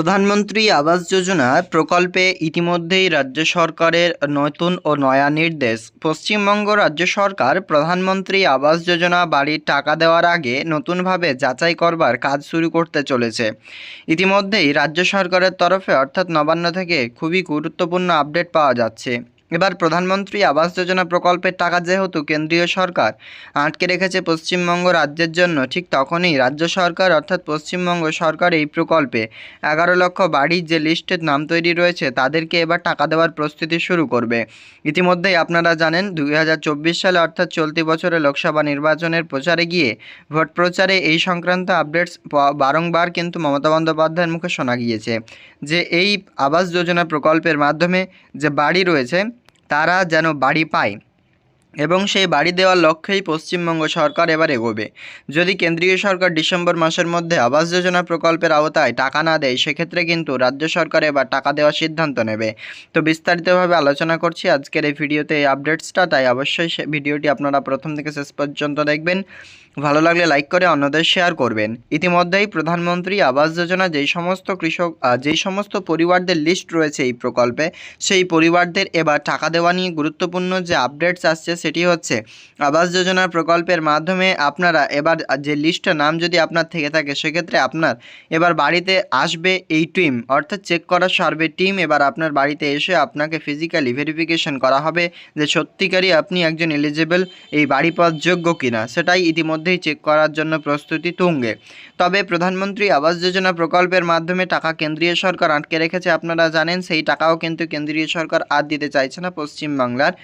প্রধানমন্ত্রী আবাস যোজনা প্রকল্পে ইতিমধ্যেই রাজ্য সরকারের নতুন ও নয়া নির্দেশ। পশ্চিমবঙ্গ রাজ্য সরকার প্রধানমন্ত্রী আবাস যোজনা বাড়ির টাকা দেওয়ার আগে নতুনভাবে যাচাই করবার কাজ শুরু করতে চলেছে। ইতিমধ্যেই রাজ্য সরকারের তরফে অর্থাৎ নবান্ন থেকে খুবই গুরুত্বপূর্ণ আপডেট পাওয়া যাচ্ছে। এবার প্রধানমন্ত্রী আবাস যোজনা প্রকল্পের টাকা যেহেতু কেন্দ্রীয় সরকার আটকে রেখেছে পশ্চিমবঙ্গ রাজ্যের জন্য, ঠিক তখনই রাজ্য সরকার অর্থাৎ পশ্চিমবঙ্গ সরকার এই প্রকল্পে এগারো লক্ষ বাড়ির যে লিস্টের নাম তৈরি রয়েছে, তাদেরকে এবার টাকা দেওয়ার প্রস্তুতি শুরু করবে। ইতিমধ্যেই আপনারা জানেন, দুই হাজার চব্বিশ সালে অর্থাৎ চলতি বছরে লোকসভা নির্বাচনের প্রচারে গিয়ে ভোট প্রচারে এই সংক্রান্ত আপডেটস বারংবার কিন্তু মমতা বন্দ্যোপাধ্যায়ের মুখে শোনা গিয়েছে যে, এই আবাস যোজনা প্রকল্পের মাধ্যমে যে বাড়ি রয়েছে তারা যেন বাড়ি পায়। এবং সেই বাড়ি দেওয়ার লক্ষ্যেই পশ্চিমবঙ্গ সরকার এবার এগোবে। যদি কেন্দ্রীয় সরকার ডিসেম্বর মাসের মধ্যে আবাস যোজনা প্রকল্পের আওতায় টাকা না দেয়, সেক্ষেত্রে কিন্তু রাজ্য সরকার এবার টাকা দেওয়ার সিদ্ধান্ত নেবে। তো বিস্তারিতভাবে আলোচনা করছি আজকের এই ভিডিওতে এই আপডেটসটা, তাই অবশ্যই ভিডিওটি আপনারা প্রথম থেকে শেষ পর্যন্ত দেখবেন। ভালো লাগলে লাইক করে অন্যদের শেয়ার করবেন। ইতিমধ্যেই প্রধানমন্ত্রী আবাস যোজনা যেই সমস্ত কৃষক যেই সমস্ত পরিবারদের লিস্ট রয়েছে এই প্রকল্পে, সেই পরিবারদের এবার টাকা দেওয়া নিয়ে গুরুত্বপূর্ণ যে আপডেটস আসছে সেটি হচ্ছে আবাস যোজনা প্রকল্পের মাধ্যমে আপনারা এবার যে লিস্টে নাম যদি আপনার থেকে থাকে, সেক্ষেত্রে আপনার এবার বাড়িতে আসবে এই টিম। অর্থাৎ চেক করা সার্ভে টিম এবার আপনার বাড়িতে এসে আপনাকে ফিজিক্যালি ভেরিফিকেশন করা হবে যে সত্যিকারই আপনি একজন এলিজেবল এই বাড়ি পাওয়ার যোগ্য কিনা। সেটাই ইতিমধ্যেই চেক করার জন্য প্রস্তুতি তুঙ্গে। তবে প্রধানমন্ত্রী আবাস যোজনা প্রকল্পের মাধ্যমে টাকা কেন্দ্রীয় সরকার আটকে রেখেছে, আপনারা জানেন, সেই টাকাও কিন্তু কেন্দ্রীয় সরকার আর দিতে চাইছে না পশ্চিমবাংলার।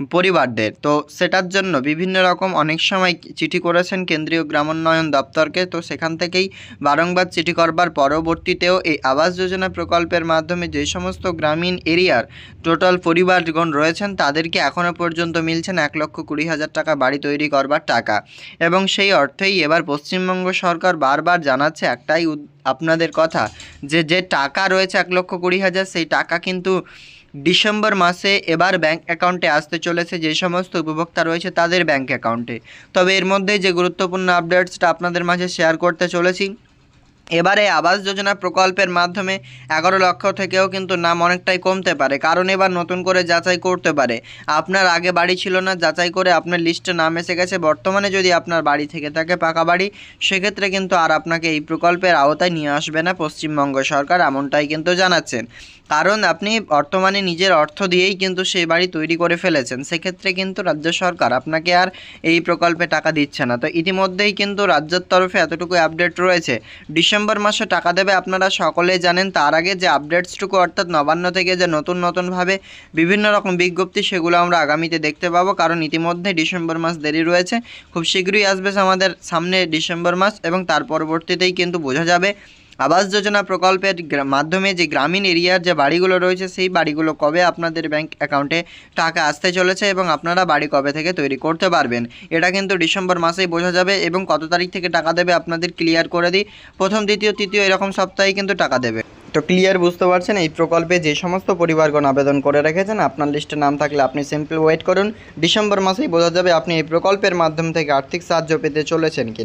পরিবারদের। তো সেটার জন্য বিভিন্ন রকম অনেক সময় চিঠি করেছেন কেন্দ্রীয় গ্রামোন্নয়ন দপ্তরকে। তো সেখান থেকেই বারংবার চিঠি করবার পরবর্তীতেও এই আবাস যোজনা প্রকল্পের মাধ্যমে যে সমস্ত গ্রামীণ এরিয়ার টোটাল পরিবারগণ রয়েছেন, তাদেরকে এখনও পর্যন্ত মিলছেন এক লক্ষ কুড়ি হাজার টাকা বাড়ি তৈরি করবার টাকা। এবং সেই অর্থেই এবার পশ্চিমবঙ্গ সরকার বারবার জানাচ্ছে একটাই আপনাদের কথা, যে যে টাকা রয়েছে এক লক্ষ কুড়ি হাজার, সেই টাকা কিন্তু ডিসেম্বর মাসে এবার ব্যাংক অ্যাকাউন্টে আসতে চলেছে যে সমস্ত উপভোক্তা রয়েছে তাদের ব্যাংক অ্যাকাউন্টে। তবে এর মধ্যে যে গুরুত্বপূর্ণ আপডেটসটা আপনাদের মাঝে শেয়ার করতে চলেছি এবারে আবাস যোজনা প্রকল্পের মাধ্যমে এগারো লক্ষ থেকেও কিন্তু নাম অনেকটাই কমতে পারে, কারণ এবার নতুন করে যাচাই করতে পারে। আপনার আগে বাড়ি ছিল না, যাচাই করে আপনার লিস্টে নাম এসে গেছে, বর্তমানে যদি আপনার বাড়ি থেকে থাকে পাকা বাড়ি, সেক্ষেত্রে কিন্তু আর আপনাকে এই প্রকল্পের আওতায় নিয়ে আসবে না পশ্চিমবঙ্গ সরকার, এমনটাই কিন্তু জানাচ্ছেন। কারণ আপনি বর্তমানে নিজের অর্থ দিয়েই কিন্তু সেই বাড়ি তৈরি করে ফেলেছেন, সেক্ষেত্রে কিন্তু রাজ্য সরকার আপনাকে আর এই প্রকল্পে টাকা দিচ্ছে না। তো ইতিমধ্যেই কিন্তু রাজ্যের তরফে এতটুকু আপডেট রয়েছে। ডিসেম্বর মাসে টাকা দেবে আপনারা সকলেই জানেন। তার আগে যে আপডেটসটুকু অর্থাৎ নবান্ন থেকে যে নতুন নতুনভাবে বিভিন্ন রকম বিজ্ঞপ্তি, সেগুলো আমরা আগামীতে দেখতে পাবো। কারণ ইতিমধ্যে ডিসেম্বর মাস দেরি রয়েছে। খুব শীঘ্রই আসবে আমাদের সামনে ডিসেম্বর মাস এবং তার পরবর্তীতেই কিন্তু বোঝা যাবে আবাস যোজনা প্রকল্পের মাধ্যমে যে গ্রামীণ এরিয়ার যে বাড়িগুলো রয়েছে, সেই বাড়িগুলো কবে আপনাদের ব্যাংক অ্যাকাউন্টে টাকা আসতে চলেছে এবং আপনারা বাড়ি কবে থেকে তৈরি করতে পারবেন? এটা কিন্তু ডিসেম্বর মাসেই বোঝা যাবে এবং কত তারিখ থেকে টাকা দেবে আপনাদের ক্লিয়ার করে দিই। প্রথম, দ্বিতীয়, তৃতীয় এরকম সপ্তাহে কিন্তু টাকা দেবে। তো ক্লিয়ার বুঝতে পারছেন, এই প্রকল্পে যে সমস্ত পরিবারগণ আবেদন করে রেখেছেন, আপনার লিস্টে নাম থাকলে আপনি সিম্পল ওয়েট করুন। ডিসেম্বর মাসেই বোঝা যাবে আপনি এই প্রকল্পের মাধ্যম থেকে আর্থিক সাহায্য পেতে চলেছেন কিনা।